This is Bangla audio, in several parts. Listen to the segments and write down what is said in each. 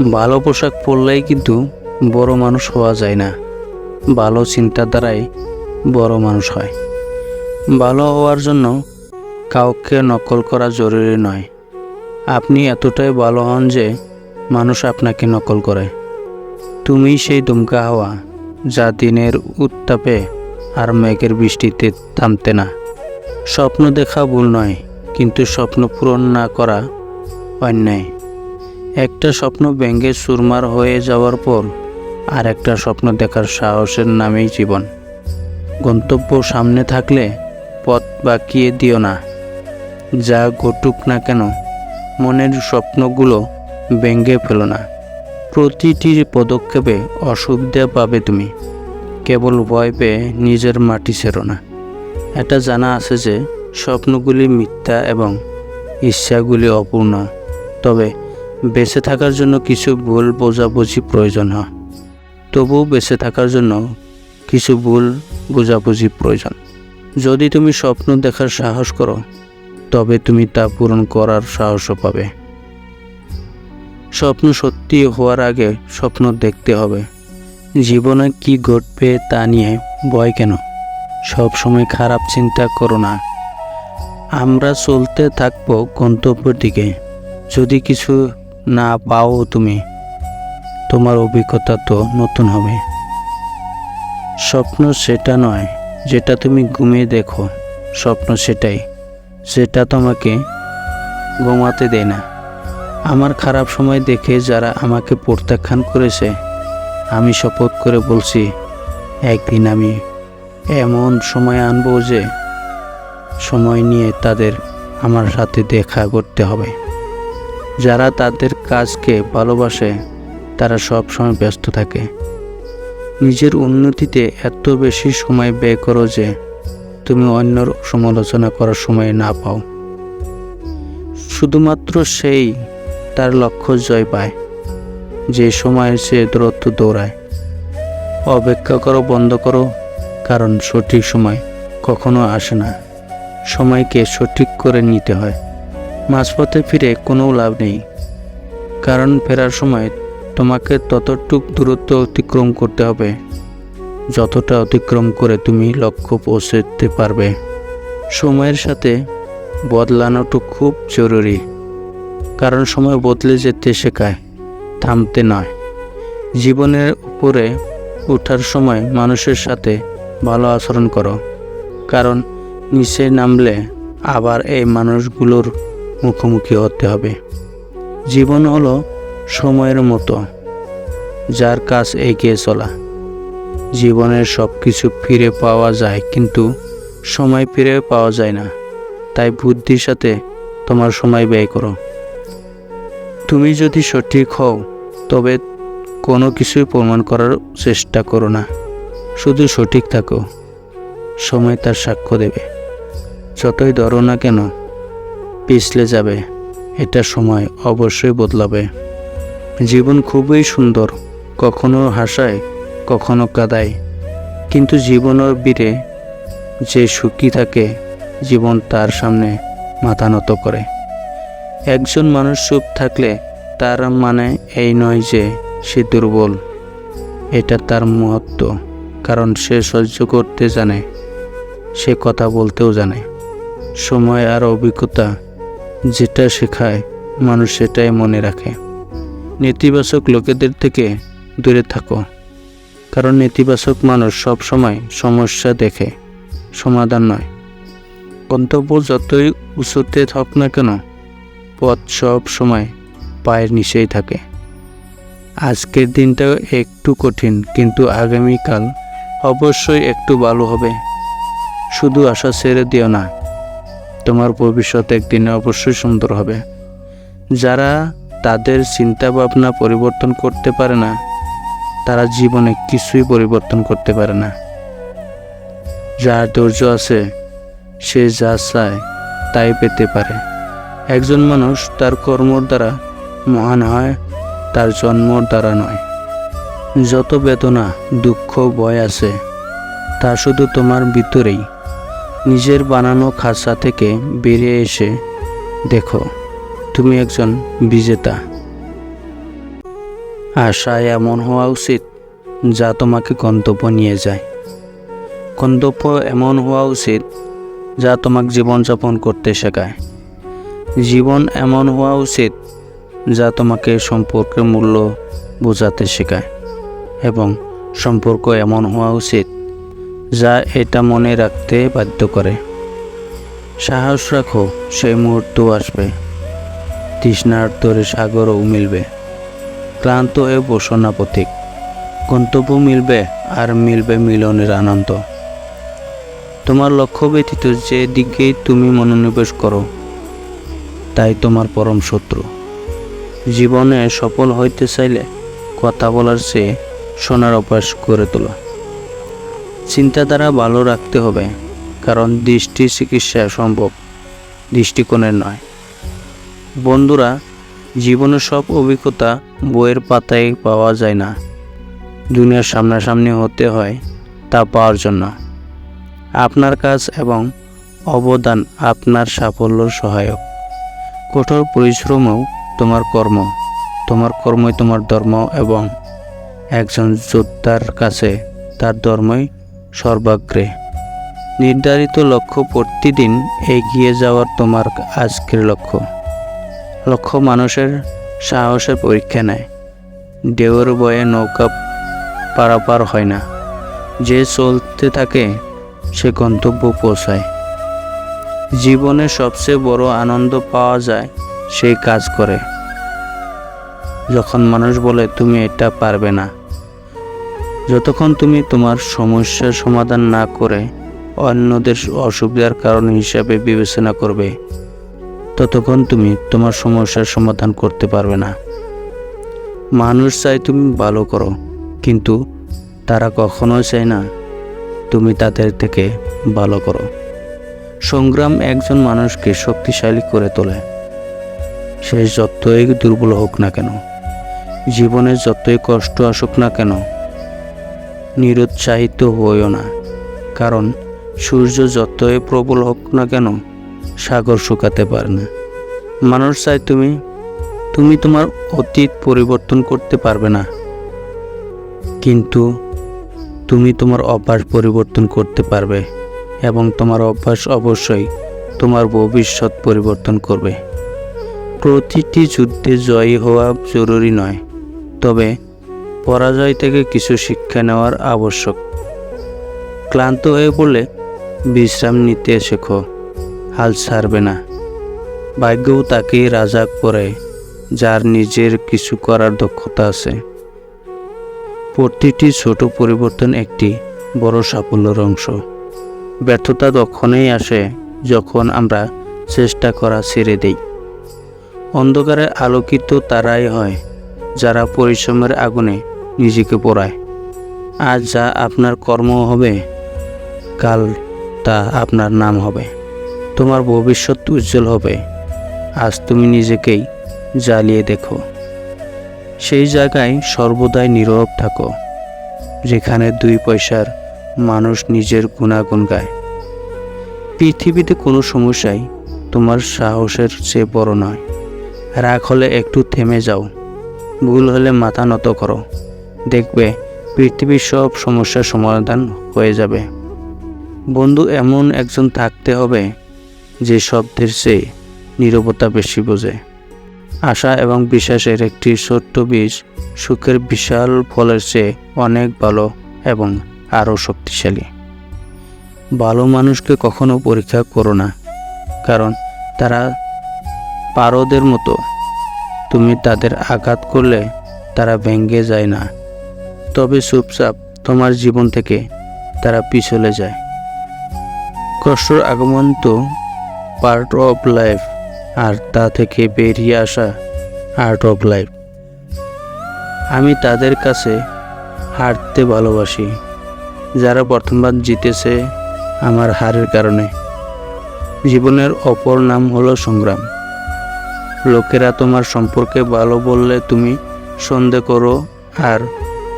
ভালো পোশাক পরলেই কিন্তু বড় মানুষ হওয়া যায় না। ভালো চিন্তার দ্বারাই বড় মানুষ হয়। ভালো হওয়ার জন্য কাউকে নকল করা জরুরি নয়। আপনি এতটাই ভালো হন যে মানুষ আপনাকে নকল করে। তুমি সেই দুমকা হাওয়া যা দিনের উত্তাপে আর মেঘের বৃষ্টিতে থামতে না। স্বপ্ন দেখা ভুল নয়, কিন্তু স্বপ্ন পূরণ না করা অন্যায়। একটা স্বপ্ন ব্যঙ্গে সুরমার হয়ে যাওয়ার পর আর একটা স্বপ্ন দেখার সাহসের নামেই জীবন। গন্তব্য সামনে থাকলে পথ বাকিয়ে দিও না। যা ঘটুক না কেন, মনের স্বপ্নগুলো ব্যঙ্গে ফেলো না। প্রতিটি পদক্ষেপে অসুবিধা পাবে তুমি। কেবল ভয় পেয়ে নিজের মাটি ছেড়ো না। এটা জানা আছে যে স্বপ্নগুলি মিথ্যা এবং ইচ্ছাগুলি অপূর্ণ। তবে বেঁচে থাকার জন্য কিছু ভুল বোঝাবুঝি প্রয়োজন হয়। তবুও বেঁচে থাকার জন্য কিছু ভুল বোঝাবুঝি প্রয়োজন। যদি তুমি স্বপ্ন দেখার সাহস করো, তবে তুমি তা পূরণ করার সাহসও পাবে। স্বপ্ন সত্যি হওয়ার আগে স্বপ্ন দেখতে হবে, জীবনে কি ঘটবে তা নিয়ে ভয় কেন? সব সময় খারাপ চিন্তা করো না। আমরা চলতে থাকব গন্তব্যের দিকে। যদি কিছু না পাও তুমি। তোমার অভিজ্ঞতা তো নতুন হবে। স্বপ্ন সেটা নয়, যেটা তুমি ঘুমিয়ে দেখো। স্বপ্ন সেটাই সেটা তোমাকে ঘুমাতে দেয় না। আমার খারাপ সময় দেখে যারা আমাকে প্রত্যাখ্যান করেছে, আমি শপথ করে বলছি, একদিন আমি এমন সময় আনব যে, সময় নিয়ে তাদের আমার সাথে দেখা করতে হবে। যারা তাদের কাজকে ভালোবাসে, তারা সব সময় ব্যস্ত থাকে। নিজের উন্নতিতে এত বেশি সময় ব্যয় করো যে, তুমি অন্যর সমালোচনা করার সময় না পাও। শুধুমাত্র সেই তার লক্ষ্য জয় পায়, যে সময় সে দূরত্ব দৌড়ায়। অপেক্ষা করো, বন্ধ করো, কারণ সঠিক সময় কখনো আসে না। সময়কে সঠিক করে নিতে হয়। মাঝপথে ফিরে কোনো লাভ নেই। কারণ ফেরার সময় তোমাকে ততটুক দূরত্ব অতিক্রম করতে হবে, যতটা অতিক্রম করে তুমি লক্ষ্য পৌঁছতে পারবে। সময়ের সাথে বদলানোটা খুব জরুরি, কারণ সময় বদলে যেতে শেখায়, থামতে নয়। জীবনের উপরে ওঠার সময় মানুষের সাথে ভালো আচরণ করো, কারণ নিচে নামলে আবার এই মানুষগুলোর মুখোমুখি হতে হবে। জীবন হলো সময়ের মতো, যার কাজ এগিয়ে চলা। জীবনের সব কিছু ফিরে পাওয়া যায়, কিন্তু সময় ফিরে পাওয়া যায় না। তাই বুদ্ধির সাথে তোমার সময় ব্যয় করো। তুমি যদি সঠিক হও, তবে কোনো কিছুই প্রমাণ করার চেষ্টা করো না। শুধু সঠিক থাকো। সময় তার সাক্ষ্য দেবে। যতই ধরো না কেন পিছলে যাবে। এটা সময় অবশ্যই বদলাবে। জীবন খুবই সুন্দর, কখনো হাসায়, কখনো কাদায়। কিন্তু জীবনের বীরে যে সুখী থাকে, জীবন তার সামনে মাথা নত করে। একজন মানুষ সুখ থাকলে তার মানে এই নয় যে সে দুর্বল। এটা তার মহত্ব, কারণ সে সহ্য করতে জানে, সে কথা বলতেও জানে। সময় আর অভিজ্ঞতা যেটা শেখায়, মানুষ সেটাই মনে রাখে। নেতিবাচক লোকেদের থেকে দূরে থাকো, কারণ নেতিবাচক মানুষ সব সময় সমস্যা দেখে, সমাধান নয়। গন্তব্য যতই উঁচুতে থাক না কেন, পথ সব সময় পায়ের নিচেই থাকে। আজকের দিনটা একটু কঠিন, কিন্তু আগামীকাল অবশ্যই একটু ভালো হবে। শুধু আশা ছেড়ে দিও না। তোমার ভবিষ্যৎ একদিনে অবশ্যই সুন্দর হবে। যারা তাদের চিন্তা ভাবনা পরিবর্তন করতে পারে না, তারা জীবনে কিছুই পরিবর্তন করতে পারে না। যার ধৈর্য আছে, সে যা চায় তাই পেতে পারে। একজন মানুষ তার কর্মর দ্বারা মহান হয়, তার জন্মর দ্বারা নয়। যত বেদনা, দুঃখ, ভয় আছে, তা শুধু তোমার ভিতরেই। নিজের বানানো খাঁচা থেকে বেরিয়ে এসে দেখো, তুমি একজন বিজেতা। আশা এমন হওয়া উচিত যা তোমাকে গন্তব্য নিয়ে যায়। গন্তব্য এমন হওয়া উচিত যা তোমাকে জীবনযাপন করতে শেখায়। জীবন এমন হওয়া উচিত যা তোমাকে সম্পর্কের মূল্য বোঝাতে শেখায়। এবং সম্পর্ক এমন হওয়া উচিত যা এটা মনে রাখতে বাধ্য করে। সাহস রাখো, সেই মুহূর্ত আসবে। তৃষ্ণার তরে সাগরও মিলবে। ক্লান্ত এ বসো না পথিক। গন্তব্য মিলবে, আর মিলবে মিলনের আনন্দ। তোমার লক্ষ্য ব্যতীত যে দিকেই তুমি মনোনিবেশ করো, তাই তোমার পরম শত্রু। জীবনে সফল হইতে চাইলে কথা বলার চেয়ে শোনার অভ্যাস করে তোলা। চিন্তাধারা ভালো রাখতে হবে, কারণ দৃষ্টি চিকিৎসা সম্ভব, দৃষ্টিকোণের নয়। বন্ধুরা জীবনের সব অভিজ্ঞতা বইয়ের পাতায় পাওয়া যায় না। দুনিয়ার সামনাসামনি হতে হয় তা পাওয়ার জন্য। আপনার কাজ এবং অবদান আপনার সাফল্যর সহায়ক। কঠোর পরিশ্রমও তোমার কর্ম। তোমার কর্মই তোমার ধর্ম এবং একজন যোদ্ধার কাছে তার ধর্মই সর্বাগ্রে। নির্ধারিত লক্ষ্য প্রতিদিন এগিয়ে যাওয়ার তোমার আজকের লক্ষ্য। লক্ষ্য মানুষের সাহসের পরীক্ষা নেয়। ঢেউয়ের বয়ে নৌকা পারাপার হয় না। যে চলতে থাকে, সে গন্তব্য পৌঁছায়। জীবনে সবচেয়ে বড় আনন্দ পাওয়া যায় সেই কাজ করে। যখন মানুষ বলে, তুমি এটা পারবে না। যতক্ষণ তুমি তোমার সমস্যার সমাধান না করে অন্যদের অসুবিধার কারণ হিসাবে বিবেচনা করবে, ততক্ষণ তুমি তোমার সমস্যার সমাধান করতে পারবে না। মানুষ চাই তুমি ভালো করো, কিন্তু তারা কখনো চায় না তুমি তাদের থেকে ভালো করো। সংগ্রাম একজন মানুষকে শক্তিশালী করে তোলে। সে যতই দুর্বল হোক না কেন, জীবনে যতই কষ্ট আসুক না কেন নিরুৎসাহিত হইও না, কারণ সূর্য যতই প্রবল হোক না কেন সাগর শুকাতে পারে না। মানুষ চাই তুমি তুমি তোমার অতীত পরিবর্তন করতে পারবে না, কিন্তু তুমি তোমার অভ্যাস পরিবর্তন করতে পারবে এবং তোমার অভ্যাস অবশ্যই তোমার ভবিষ্যৎ পরিবর্তন করবে। প্রতিটি যুদ্ধে জয়ী হওয়া জরুরি নয়, তবে পরাজয় থেকে কিছু শিক্ষা নেওয়ার আবশ্যক। ক্লান্ত হয়ে পড়লে বিশ্রাম নিতে শেখো, হাল ছাড়বে না। ভাগ্যও তাকেই রাজা করে, যার নিজের কিছু করার দক্ষতা আছে। প্রতিটি ছোট পরিবর্তন একটি বড় সাফল্যের অংশ। ব্যর্থতা তখনই আসে যখন আমরা চেষ্টা করা ছেড়ে দেই। অন্ধকারে আলোকিত তারাই হয়, যারা পরিশ্রমের আগুনে নিজেকে পড়ায়। আজ যা আপনার কর্ম হবে, কাল তা আপনার নাম হবে। তোমার ভবিষ্যৎ উজ্জ্বল হবে। আজ তুমি নিজেকেই জ্বালিয়ে দেখো। সেই জায়গায় সর্বদাই নীরব থাকো, যেখানে দুই পয়সার মানুষ নিজের গুণাগুণ গায়। পৃথিবীতে কোনো সমস্যাই তোমার সাহসের চেয়ে বড় নয়। রাগ হলে একটু থেমে যাও, ভুল হলে মাথা নত করো। দেখবে, পৃথিবীর সব সমস্যার সমাধান হয়ে যাবে। বন্ধু, এমন একজন থাকতে হবে যে শব্দের চেয়ে নীরবতা বেশি বোঝে। আশা এবং বিশ্বাসের একটি ছোট্ট বীজ সুখের বিশাল ফলের চেয়ে অনেক ভালো এবং আরও শক্তিশালী। ভালো মানুষকে কখনো পরীক্ষা করো না, কারণ তারা পারদের মতো। তুমি তাদের আঘাত করলে তারা ভেঙে যায় না। তবে চুপচাপ তোমার জীবন থেকে তারা পিছলে যায়। কষ্টর আগমন তো পার্ট অফ লাইফ আর তা থেকে বেরিয়ে আসা আর্ট অফ লাইফ আমি তাদের কাছে হারতে ভালোবাসি, যারা প্রথমবার জিতেছে আমার হারের কারণে। জীবনের অপর নাম হলো সংগ্রাম। লোকেরা তোমার সম্পর্কে ভালো বললে তুমি সন্দেহ করো আর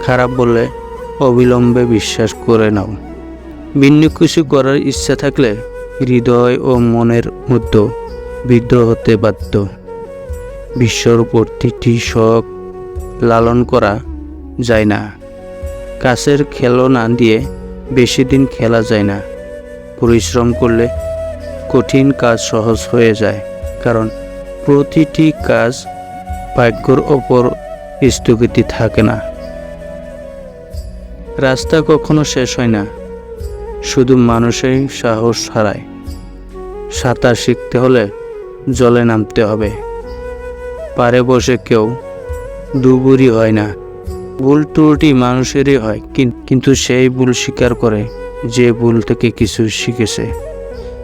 খারাপ বলে অবিলম্বে বিশ্বাস করে নাও। ভিন্ন কিছু করার ইচ্ছা থাকলে হৃদয় ও মনের মধ্যে বিদ্রোহ হতে বাধ্য। বিশ্বর প্রতিটি শখ লালন করা যায় না। কাছের খেলনা দিয়ে বেশি দিন খেলা যায় না। পরিশ্রম করলে কঠিন কাজ সহজ হয়ে যায়, কারণ প্রতিটি কাজ ভাগ্যর ওপর স্থগিতি থাকে না। রাস্তা কখনো শেষ হয় না। শুধু মানুষই সাহস হারায়। সাঁতার শিখতে হলে জলে নামতে হবে। পারে বসে কেউ ডুবুরি হয় না। ভুল ত্রুটি মানুষেরই হয়, কিন- কিন্তু সেই ভুল স্বীকার করে যে ভুল থেকে কিছু শিখেছে।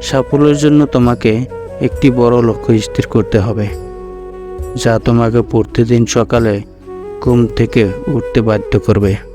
সাফল্যের জন্য তোমাকে একটি বড় লক্ষ্য স্থির করতে হবে, যা তোমাকে প্রতিদিন সকালে ঘুম থেকে উঠতে বাধ্য করবে।